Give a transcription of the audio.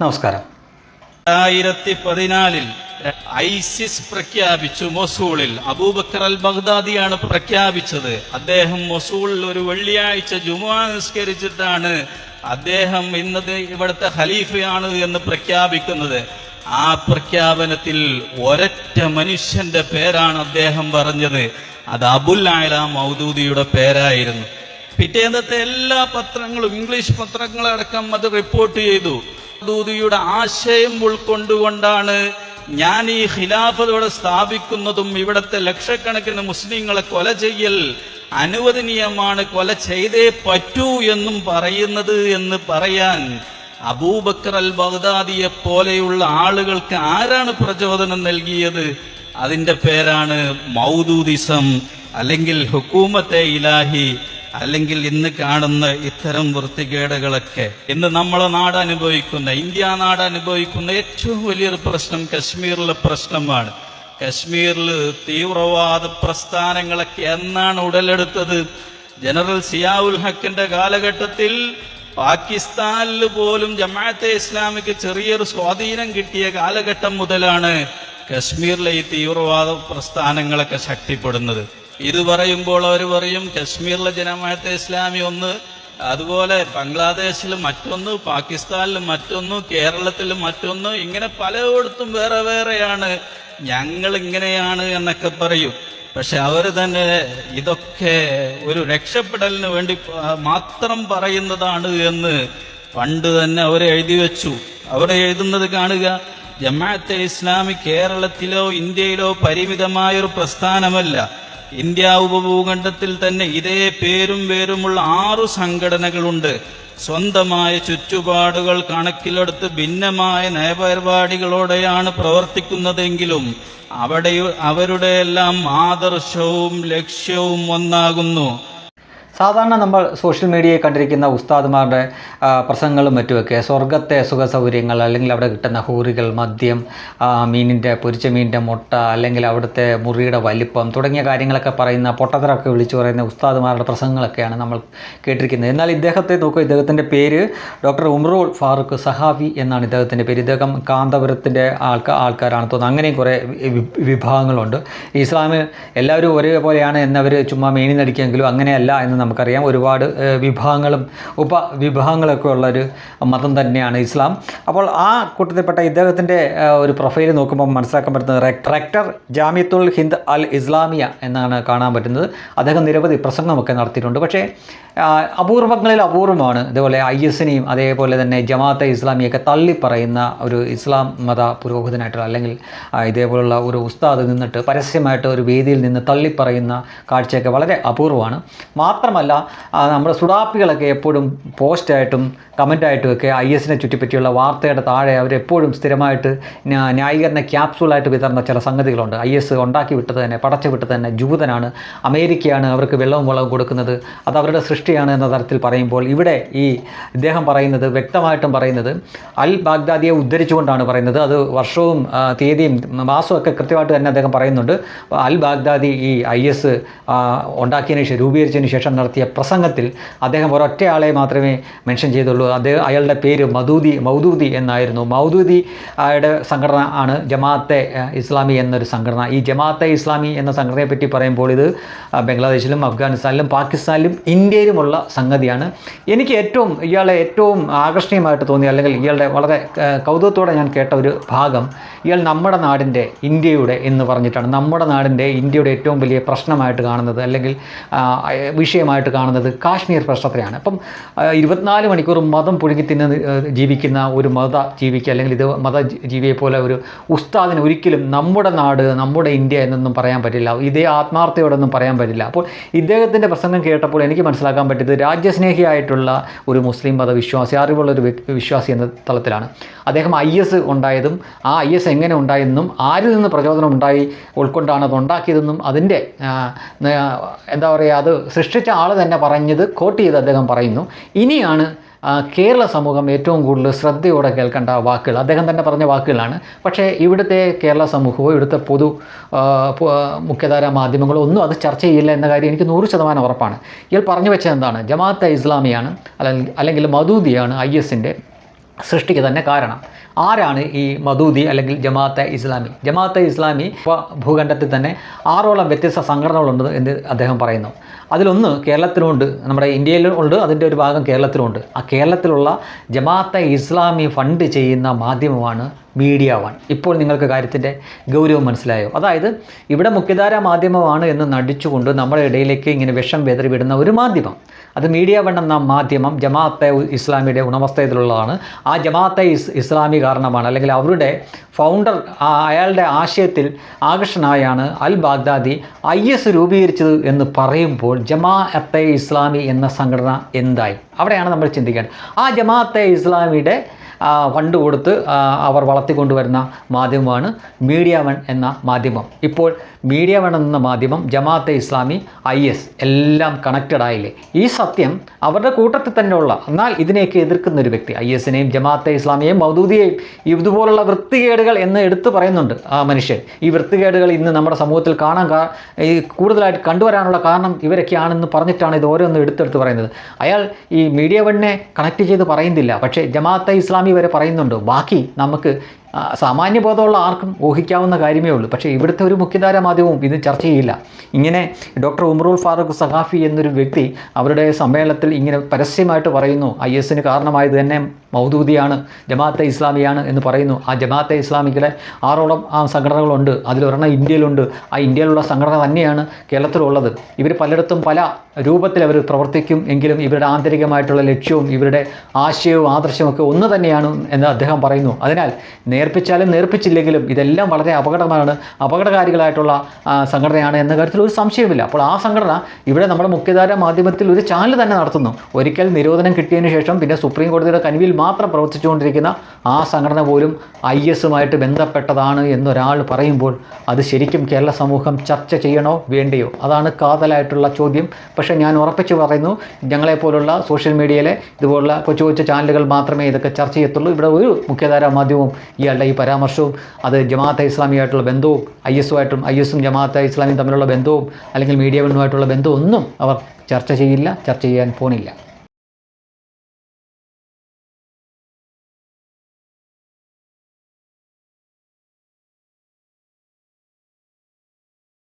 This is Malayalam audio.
നമസ്കാരം. രണ്ടായിരത്തി പതിനാലിൽ ഐസിസ് പ്രഖ്യാപിച്ചു മൊസൂളിൽ. അബൂബക്കർ അൽ ബഗ്ദാദിയാണ് പ്രഖ്യാപിച്ചത്. അദ്ദേഹം മൊസൂളിൽ ഒരു വെള്ളിയാഴ്ച ജുമാ നിസ്കരിച്ചിട്ടാണ് അദ്ദേഹം ഇന്നത് ഇവിടുത്തെ ഖലീഫയാണ് എന്ന് പ്രഖ്യാപിക്കുന്നത്. ആ പ്രഖ്യാപനത്തിൽ ഒരറ്റ മനുഷ്യന്റെ പേരാണ് അദ്ദേഹം പറഞ്ഞത്. അത് അബുൽ ആയ മൗദൂദിയുടെ പേരായിരുന്നു. പിറ്റേന്നത്തെ എല്ലാ പത്രങ്ങളും ഇംഗ്ലീഷ് പത്രങ്ങളടക്കം അത് റിപ്പോർട്ട് ചെയ്തു. ദൂതിയുടെ ആശയം ഉൾക്കൊണ്ടുകൊണ്ടാണ് ഞാൻ ഈ ഖിലാഫത്ത് ഇവിടെ സ്ഥാപിക്കുന്നതും ഇവിടത്തെ ലക്ഷക്കണക്കിന് മുസ്ലിങ്ങളെ കൊല ചെയ്യൽ അനുവദനീയമാണ് കൊല ചെയ്തേ പറ്റൂ എന്നും പറയുന്നത് എന്ന് പറയാൻ അബൂബക്കർ അൽ ബഗ്ദാദിയെ പോലെയുള്ള ആളുകൾക്ക് ആരാണ് പ്രചോദനം നൽകിയത്? അതിന്റെ പേരാണ് മൗദൂദിസം അല്ലെങ്കിൽ ഹുക്കൂമത്തെ ഇലാഹി അല്ലെങ്കിൽ ഇന്ന് കാണുന്ന ഇത്തരം വൃത്തികേടുകളൊക്കെ ഇന്ന് നമ്മളെ നാട് അനുഭവിക്കുന്ന ഇന്ത്യ നാട് അനുഭവിക്കുന്ന ഏറ്റവും വലിയൊരു പ്രശ്നം കശ്മീരിലെ പ്രശ്നമാണ്. കശ്മീരിൽ തീവ്രവാദ പ്രസ്ഥാനങ്ങളൊക്കെ എന്നാണ് ഉടലെടുത്തത്. ജനറൽ സിയാഉൽ ഹക്കിന്റെ കാലഘട്ടത്തിൽ പാകിസ്ഥാനിൽ പോലും ജമാഅത്തെ ഇസ്ലാമിക്ക് ചെറിയൊരു സ്വാധീനം കിട്ടിയ കാലഘട്ടം മുതലാണ് കശ്മീരിലെ ഈ തീവ്രവാദ പ്രസ്ഥാനങ്ങളൊക്കെ ശക്തിപ്പെടുന്നത്. ഇത് പറയുമ്പോൾ അവർ പറയും കശ്മീരിലെ ജനമായത്തെ ഇസ്ലാമി ഒന്ന് അതുപോലെ ബംഗ്ലാദേശിൽ മറ്റൊന്ന് പാകിസ്ഥാനിൽ മറ്റൊന്ന് കേരളത്തിൽ മറ്റൊന്ന് ഇങ്ങനെ പലയിടത്തും വേറെ വേറെയാണ്. ഞങ്ങൾ ഇങ്ങനെയാണ് എന്നൊക്കെ പറയും. പക്ഷെ അവർ തന്നെ ഇതൊക്കെ ഒരു രക്ഷപ്പെടലിന് വേണ്ടി മാത്രം പറയുന്നതാണ് എന്ന് പണ്ട് തന്നെ അവർ എഴുതി വെച്ചു. അവർ എഴുതുന്നത് കാണുക ജമാഅത്തെ ഇസ്ലാമി കേരളത്തിലോ ഇന്ത്യയിലോ പരിമിതമായൊരു പ്രസ്ഥാനമല്ല. ഇന്ത്യ ഉപഭൂഖണ്ഡത്തിൽ തന്നെ ഇതേ പേരും പേരുമുള്ള ആറു സംഘടനകളുണ്ട്. സ്വന്തമായ ചുറ്റുപാടുകൾ കണക്കിലെടുത്ത് ഭിന്നമായ നയപരിപാടികളോടെയാണ് പ്രവർത്തിക്കുന്നതെങ്കിലും അവിടെ അവരുടെയെല്ലാം ആദർശവും ലക്ഷ്യവും ഒന്നാകുന്നു. സാധാരണ നമ്മൾ സോഷ്യൽ മീഡിയയിൽ കണ്ടിരിക്കുന്ന ഉസ്താദുമാരുടെ പ്രസംഗങ്ങളും മറ്റുമൊക്കെ സ്വർഗത്തെ സുഖ സൗകര്യങ്ങൾ അല്ലെങ്കിൽ അവിടെ കിട്ടുന്ന ഹൂറികൾ മദ്യം മീനിന്റെ പൊരിച്ച മീനിന്റെ മുട്ട അല്ലെങ്കിൽ അവിടുത്തെ മുറിയുടെ വലിപ്പം തുടങ്ങിയ കാര്യങ്ങളൊക്കെ പറയുന്ന പൊട്ടത്തരൊക്കെ വിളിച്ചു പറയുന്ന ഉസ്താദുമാരുടെ പ്രസംഗങ്ങളൊക്കെയാണ് നമ്മൾ കേട്ടിരിക്കുന്നത്. എന്നാൽ ഇദ്ദേഹത്തെ നോക്കുക ഇദ്ദേഹത്തിന്റെ പേര് ഡോക്ടർ ഉമ്രുൾ ഫാറൂഖ് സഹാഫി എന്നാണ് ഇദ്ദേഹത്തിന്റെ പേര്. ഇദ്ദേഹം കാന്തപുരത്തിന്റെ ആൾക്കാർ ആൾക്കാരാണ് തോന്നുന്നത് അങ്ങനെയും കുറേ വിഭാഗങ്ങളുണ്ട്. ഇസ്ലാമിൽ എല്ലാവരും ഒരേപോലെയാണ് എന്നവർ ചുമ്മാ മേനി നടിക്കുമെങ്കിലും അങ്ങനെയല്ല എന്ന് നമുക്കറിയാം ഒരുപാട് വിഭാഗങ്ങളും ഉപവിഭാഗങ്ങളൊക്കെ ഉള്ളൊരു മതം തന്നെയാണ് ഇസ്ലാം. അപ്പോൾ ആ കൂട്ടത്തിൽപ്പെട്ട ഇദ്ദേഹത്തിന്റെ ഒരു പ്രൊഫൈൽ നോക്കുമ്പോൾ മനസ്സിലാക്കാൻ പറ്റുന്നത് റെക്- റെക്ടർ ജാമിയത്തുൽ ഹിന്ദ് അൽ ഇസ്ലാമിയ എന്നാണ് കാണാൻ പറ്റുന്നത്. അദ്ദേഹം നിരവധി പ്രസംഗമൊക്കെ നടത്തിയിട്ടുണ്ട്. പക്ഷേ അപൂർവങ്ങളിൽ അപൂർവമാണ്. ഇതുപോലെ ഐ എസിനെയും അതേപോലെ തന്നെ ജമാഅത്തെ ഇസ്ലാമിയൊക്കെ തള്ളിപ്പറയുന്ന ഒരു ഇസ്ലാം മത പുരോഹിതനായിട്ടുള്ള അല്ലെങ്കിൽ ഇതേപോലുള്ള ഒരു ഉസ്താദ് നിന്നിട്ട് പരസ്യമായിട്ട് ഒരു വേദിയിൽ നിന്ന് തള്ളിപ്പറയുന്ന കാഴ്ചയൊക്കെ വളരെ അപൂർവമാണ്. മാത്രമല്ല നമ്മുടെ സുഡാപ്പികളൊക്കെ എപ്പോഴും പോസ്റ്റായിട്ടും കമന്റായിട്ടും ഒക്കെ ഐ എസിനെ ചുറ്റിപ്പറ്റിയുള്ള വാർത്തയുടെ താഴെ അവരെപ്പോഴും സ്ഥിരമായിട്ട് ന്യാ- ന്യായീകരണ ക്യാപ്സൂളായിട്ട് വിതർന്ന ചില സംഗതികളുണ്ട്. ഐ എസ് ഉണ്ടാക്കി വിട്ടത് തന്നെ പടച്ചു വിട്ടത് തന്നെ ജൂതനാണ്. അമേരിക്കയാണ് അവർക്ക് വെള്ളവും വളവും കൊടുക്കുന്നത്. അത് അവരുടെ സൃഷ്ടിയാണ് എന്ന തരത്തിൽ പറയുമ്പോൾ ഇവിടെ ഈ ഇദ്ദേഹം പറയുന്നത് വ്യക്തമായിട്ടും പറയുന്നത് അൽ ബാഗ്ദാദിയെ ഉദ്ധരിച്ചുകൊണ്ടാണ് പറയുന്നത്. അത് വർഷവും തീയതിയും മാസവും ഒക്കെ കൃത്യമായിട്ട് തന്നെ അദ്ദേഹം പറയുന്നുണ്ട്. അൽ ബാഗ്ദാദി ഈ ഐ എസ് ഉണ്ടാക്കിയതിന് രൂപീകരിച്ചതിന് ശേഷം നടത്തിയ പ്രസംഗത്തിൽ അദ്ദേഹം ഒരൊറ്റയാളെ മാത്രമേ മെൻഷൻ ചെയ്തുള്ളൂ. അദ്ദേഹം അയാളുടെ പേര് മദൂദി മൗദൂദി എന്നായിരുന്നു. മൗദൂദി ആയുടെ സംഘടന ആണ് ജമാഅത്തെ ഇസ്ലാമി എന്നൊരു സംഘടന. ഈ ജമാഅത്തെ ഇസ്ലാമി എന്ന സംഘടനയെ പറ്റി പറയുമ്പോൾ ഇത് ബംഗ്ലാദേശിലും അഫ്ഗാനിസ്ഥാനിലും പാകിസ്ഥാനിലും ഇന്ത്യയിലുമുള്ള സംഗതിയാണ്. എനിക്ക് ഏറ്റവും ഇയാളെ ഏറ്റവും ആകർഷണീയമായിട്ട് തോന്നി അല്ലെങ്കിൽ ഇയാളുടെ വളരെ കൗതുകത്തോടെ ഞാൻ കേട്ട ഒരു ഭാഗം ഇയാൾ നമ്മുടെ നാടിന്റെ ഇന്ത്യയുടെ എന്ന് പറഞ്ഞിട്ടാണ്. നമ്മുടെ നാടിന്റെ ഇന്ത്യയുടെ ഏറ്റവും വലിയ പ്രശ്നമായിട്ട് കാണുന്നത് അല്ലെങ്കിൽ ആ, വിഷയമായിട്ട് കാണുന്നത് കാശ്മീർ പ്രശ്നത്തെയാണ് അപ്പം ഇരുപത്തിനാല് മണിക്കൂർ മതം പുഴുങ്ങി തിന്ന് ജീവിക്കുന്ന ഒരു മത ജീവിക്ക് അല്ലെങ്കിൽ ഇത് മത ജീവിയെ പോലെ ഒരു ഉസ്താദിന് ഒരിക്കലും നമ്മുടെ നാട് നമ്മുടെ ഇന്ത്യ എന്നൊന്നും പറയാൻ പറ്റില്ല. ഇതേ ആത്മാർത്ഥയോടൊന്നും പറയാൻ പറ്റില്ല. അപ്പോൾ ഇദ്ദേഹത്തിന്റെ പ്രസംഗം കേട്ടപ്പോൾ എനിക്ക് മനസ്സിലാക്കാൻ പറ്റിയത് രാജ്യസ്നേഹിയായിട്ടുള്ള ഒരു മുസ്ലിം മത വിശ്വാസി അറിവുള്ള ഒരു വിശ്വാസി എന്ന തലത്തിലാണ്. അദ്ദേഹം ഐ എസ് ഉണ്ടായതും ആ ഐ എസ് എങ്ങനെ ഉണ്ടായെന്നും ആരിൽ നിന്ന് പ്രചോദനം ഉണ്ടായി ഉൾക്കൊണ്ടാണ് അത് ഉണ്ടാക്കിയതെന്നും അതിന്റെ എന്താ പറയുക അത് സൃഷ്ടിച്ച ആൾ തന്നെ പറഞ്ഞത് കോട്ട് ചെയ്ത് അദ്ദേഹം പറയുന്നു. ഇനിയാണ് കേരള സമൂഹം ഏറ്റവും കൂടുതൽ ശ്രദ്ധയോടെ കേൾക്കേണ്ട വാക്കുകൾ. അദ്ദേഹം തന്നെ പറഞ്ഞ വാക്കുകളാണ്. പക്ഷേ ഇവിടുത്തെ കേരള സമൂഹമോ ഇവിടുത്തെ പൊതു മുഖ്യധാര മാധ്യമങ്ങളോ ഒന്നും അത് ചർച്ച ചെയ്യില്ല എന്ന കാര്യം എനിക്ക് നൂറ് ശതമാനം ഉറപ്പാണ്. ഇയാൾ പറഞ്ഞു വെച്ചത് എന്താണ്? ജമാഅത്തെ ഇസ്ലാമിയാണ് അല്ലെങ്കിൽ അല്ലെങ്കിൽ മദൂദിയാണ് ഐ എസിന്റെ സൃഷ്ടിക്ക് തന്നെ കാരണം. ആരാണ് ഈ മദൂദി അല്ലെങ്കിൽ ജമാഅത്തെ ഇസ്ലാമി? ജമാഅത്തെ ഇസ്ലാമി ഭൂഖണ്ഡത്തിൽ തന്നെ ആറോളം വ്യത്യസ്ത സംഘടനകളുണ്ട് എന്ന് അദ്ദേഹം പറയുന്നു. അതിലൊന്ന് കേരളത്തിലുണ്ട് നമ്മുടെ ഇന്ത്യയിലുണ്ട് അതിന്റെ ഒരു ഭാഗം കേരളത്തിലുമുണ്ട് ആ കേരളത്തിലുള്ള ജമാഅത്തെ ഇസ്ലാമി ഫണ്ട് ചെയ്യുന്ന മാധ്യമമാണ് മീഡിയ വൺ. ഇപ്പോൾ നിങ്ങൾക്ക് കാര്യത്തിന്റെ ഗൗരവം മനസ്സിലായോ? അതായത് ഇവിടെ മുഖ്യധാര മാധ്യമമാണ് എന്ന് നടിച്ചുകൊണ്ട് നമ്മുടെ ഇടയിലേക്ക് ഇങ്ങനെ വിഷം വെതറി വിടുന്ന ഒരു മാധ്യമം. അത് മീഡിയ വൺ എന്ന മാധ്യമം ജമാഅത്തെ ഇസ്ലാമിയുടെ ഉണമസ്ഥയത്തിലുള്ളതാണ് ആ ജമാഅത്തെ ഇസ് ഇസ്ലാമി കാരണമാണ്. അല്ലെങ്കിൽ അവരുടെ ഫൗണ്ടർ അയാളുടെ ആശയത്തിൽ ആകർഷനായാണ് അൽ ബാഗ്ദാദി ഐ എസ് രൂപീകരിച്ചത് എന്ന് പറയുമ്പോൾ ജമാഅത്തെ ഇസ്ലാമി എന്ന സംഘടന എന്തായി? അവിടെയാണ് നമ്മൾ ചിന്തിക്കേണ്ടത്. ആ ജമാഅത്തെ ഇസ്ലാമിയുടെ ഫണ്ട് കൊടുത്ത് അവർ വളർത്തിക്കൊണ്ടുവരുന്ന മാധ്യമമാണ് മീഡിയ വൺ എന്ന മാധ്യമം. ഇപ്പോൾ മീഡിയ വൺ എന്ന മാധ്യമം ജമാഅത്തെ ഇസ്ലാമി ഐ എസ് എല്ലാം കണക്റ്റഡ് ആയില്ലേ? ഈ സത്യം അവരുടെ കൂട്ടത്തിൽ തന്നെയുള്ള എന്നാൽ ഇതിനെയൊക്കെ എതിർക്കുന്ന ഒരു വ്യക്തി ഐ എസിനെയും ജമാഅത്തെ ഇസ്ലാമിയെയും മൗദൂദിയെയും ഇതുപോലുള്ള വൃത്തികേടുകൾ എന്ന് എടുത്തു പറയുന്നുണ്ട് ആ മനുഷ്യൻ. ഈ വൃത്തികേടുകൾ ഇന്ന് നമ്മുടെ സമൂഹത്തിൽ കാണാൻ ഈ കൂടുതലായിട്ട് കണ്ടുവരാനുള്ള കാരണം ഇവരൊക്കെയാണെന്ന് പറഞ്ഞിട്ടാണ് ഇത് ഓരോന്നും എടുത്തെടുത്ത് പറയുന്നത്. അയാൾ ഈ മീഡിയ വണ്ണിനെ കണക്ട് ചെയ്ത് പറയുന്നില്ല. പക്ഷേ ജമാഅത്തെ ഇസ്ലാമി വരെ പറയുന്നുണ്ട്. ബാക്കി നമുക്ക് ആ, സാമാന്യ ബോധമുള്ള ആർക്കും ഊഹിക്കാവുന്ന കാര്യമേ ഉള്ളൂ. പക്ഷേ ഇവിടുത്തെ ഒരു മുഖ്യധാര മാധ്യമവും ഇത് ചർച്ച ചെയ്യില്ല. ഇങ്ങനെ ഡോക്ടർ ഉമറുൽ ഫാറൂഖ് സഖാഫി എന്നൊരു വ്യക്തി അവരുടെ സമ്മേളനത്തിൽ ഇങ്ങനെ പരസ്യമായിട്ട് പറയുന്നു. ഐ എസിന് കാരണമായത് തന്നെ മൗദൂദിയാണ് ജമാഅത്തെ ഇസ്ലാമിയാണ് എന്ന് പറയുന്നു. ആ ജമാഅത്തെ ഇസ്ലാമിക്കിടെ ആറോളം ആ സംഘടനകളുണ്ട്. അതിലൊരെണ്ണം ഇന്ത്യയിലുണ്ട്. ആ ഇന്ത്യയിലുള്ള സംഘടന തന്നെയാണ് കേരളത്തിലുള്ളത്. ഇവർ പലയിടത്തും പല രൂപത്തിൽ അവർ പ്രവർത്തിക്കും എങ്കിലും ഇവരുടെ ആന്തരികമായിട്ടുള്ള ലക്ഷ്യവും ഇവരുടെ ആശയവും ആദർശവും ഒക്കെ ഒന്ന് തന്നെയാണ് എന്ന് അദ്ദേഹം പറയുന്നു. അതിനാൽ നേർപ്പിച്ചാലും നേർപ്പിച്ചില്ലെങ്കിലും ഇതെല്ലാം വളരെ അപകടമാണ് അപകടകാരികളായിട്ടുള്ള സംഘടനയാണ് എന്ന കാര്യത്തിൽ ഒരു സംശയമില്ല അപ്പോൾ ആ സംഘടന ഇവിടെ നമ്മുടെ മുഖ്യധാര മാധ്യമത്തിൽ ഒരു ചാനൽ തന്നെ നടത്തുന്നു. ഒരിക്കൽ നിരോധനം കിട്ടിയതിന് ശേഷം പിന്നെ സുപ്രീം കോടതിയുടെ കനിവിൽ മാത്രം പ്രവർത്തിച്ചുകൊണ്ടിരിക്കുന്ന ആ സംഘടന പോലും ഐ എസുമായിട്ട് ബന്ധപ്പെട്ടതാണ് എന്നൊരാൾ പറയുമ്പോൾ അത് ശരിക്കും കേരള സമൂഹം ചർച്ച ചെയ്യണോ വേണ്ടയോ? അതാണ് കാതലായിട്ടുള്ള ചോദ്യം. പക്ഷേ ഞാൻ ഉറപ്പിച്ച് പറയുന്നു ഞങ്ങളെപ്പോലുള്ള സോഷ്യൽ മീഡിയയിലെ ഇതുപോലുള്ള കൊച്ചു കൊച്ചു ചാനലുകൾ മാത്രമേ ഇതൊക്കെ ചർച്ച ചെയ്യത്തുള്ളൂ. ഇവിടെ ഒരു മുഖ്യധാര മാധ്യമവും ഇയാളുടെ ഈ പരാമർശവും അത് ജമാഅത്തെ ഇസ്ലാമിയായിട്ടുള്ള ബന്ധവും ഐ എസുമായിട്ടും ഐ എസും ജമാഅത്തെ ഇസ്ലാമിയും തമ്മിലുള്ള ബന്ധവും അല്ലെങ്കിൽ മീഡിയ വണ്ണുമായിട്ടുള്ള ബന്ധവും ഒന്നും അവർ ചർച്ച ചെയ്യില്ല ചർച്ച ചെയ്യാൻ പോണില്ല.